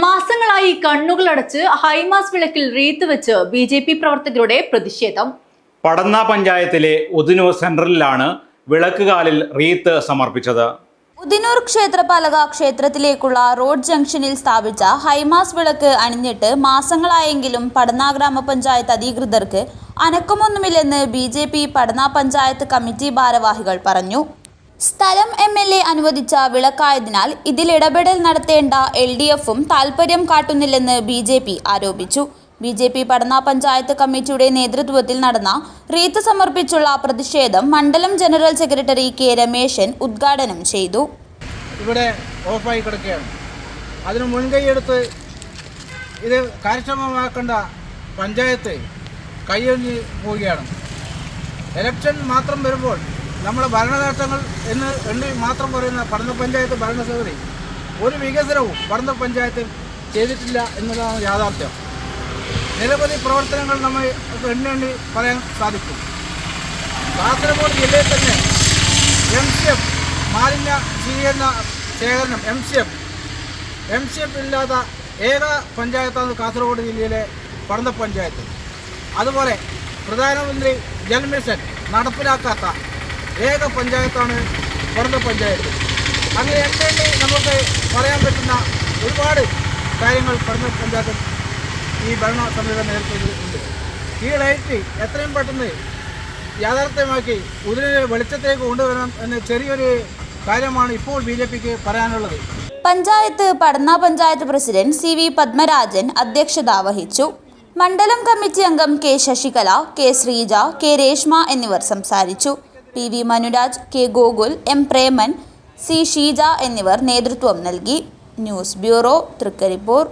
മാസങ്ങളായി കണ്ണുകളടച്ച് ഹൈമാസ് വിളക്കിൽ റീത്ത് വെച്ച് ബി ജെ പി പ്രവർത്തകരുടെ പ്രതിഷേധം. പടന്ന പഞ്ചായത്തിലെ ഉദിനൂർ സെൻട്രലിലാണ് വിളക്കുകാലിൽ റീത്ത് സമർപ്പിച്ചത്. ഉദിനൂർ ക്ഷേത്രപാലക ക്ഷേത്രത്തിലേക്കുള്ള റോഡ് ജംഗ്ഷനിൽ സ്ഥാപിച്ച ഹൈമാസ് വിളക്ക് അണിഞ്ഞിട്ട് മാസങ്ങളായെങ്കിലും പടന്ന ഗ്രാമപഞ്ചായത്ത് അധികൃതർക്ക് അനക്കമൊന്നുമില്ലെന്ന് B J P Padanna panchayat committee ഭാരവാഹികൾ പറഞ്ഞു. സ്ഥലം എം എൽ എ അനുവദിച്ച വിളക്കായതിനാൽ ഇതിൽ ഇടപെടൽ നടത്തേണ്ട എൽ ഡി എഫും താൽപ്പര്യം കാട്ടുന്നില്ലെന്ന് ബി ജെ പി ആരോപിച്ചു. B J P Padanna panchayat കമ്മിറ്റിയുടെ നേതൃത്വത്തിൽ നടന്ന റീത്ത് സമർപ്പിച്ചുള്ള പ്രതിഷേധം മണ്ഡലം ജനറൽ സെക്രട്ടറി കെ രമേശൻ ഉദ്ഘാടനം ചെയ്തു. ഇവിടെ ഓഫായി കിടക്കുകയാണ്. അതിന് മുൻകൈയെടുത്ത് ഇത് കാര്യക്ഷമമാക്കേണ്ട പഞ്ചായത്ത് കൈയൊഴിഞ്ഞ് പോവുകയാണ്. ഇലക്ഷൻ മാത്രം വരുമ്പോൾ നമ്മളെ ഭരണനേട്ടങ്ങൾ എന്ന് എണ്ണി മാത്രം പറയുന്ന പടന്ന പഞ്ചായത്ത് ഭരണസമിതി ഒരു വികസനവും പടന്ന പഞ്ചായത്ത് ചെയ്തിട്ടില്ല എന്നതാണ് യാഥാർത്ഥ്യം. നിരവധി പ്രവർത്തനങ്ങൾ നമ്മൾ എണ്ണി എണ്ണി പറയാൻ സാധിക്കും. കാസർഗോഡ് ജില്ലയിൽ തന്നെ എം സി എഫ് മാലിന്യ ശീകരണ ശേഖരണം M C F. M C F ഇല്ലാത്ത ഏക പഞ്ചായത്താണ് കാസർഗോഡ് ജില്ലയിലെ പടന്ന പഞ്ചായത്ത്. അതുപോലെ പ്രധാനമന്ത്രി ജൽ മിഷൻ നടപ്പിലാക്കാത്ത ഏക പഞ്ചായത്താണ് പടന്ന പഞ്ചായത്ത്. അങ്ങനെ എന്തെങ്കിലും നമുക്ക് പറയാൻ പറ്റുന്ന ഒരുപാട് കാര്യങ്ങൾ പറഞ്ഞ പഞ്ചായത്ത് ഈ ഭരണ സമിതിയുടെ നേതൃത്വത്തിൽ ഈ ലൈറ്റ് എത്രയും പെട്ടെന്ന് യാഥാർത്ഥ്യമാക്കി ഉദിനെ വെളിച്ചത്തേക്ക് കൊണ്ടുവരണം എന്ന ചെറിയൊരു കാര്യമാണ് ഇപ്പോൾ ബി ജെ പിക്ക് പറയാനുള്ളത്. Panchayat Padanna panchayat president C V Padmarajan അധ്യക്ഷത വഹിച്ചു. മണ്ഡലം കമ്മിറ്റി അംഗം K Sasikala K Sreeja K Reshma എന്നിവർ സംസാരിച്ചു. P V Manuraj K Gokul M Preman C Sheeja എന്നിവർ നേതൃത്വം നൽകി. News bureau Thrikaripur.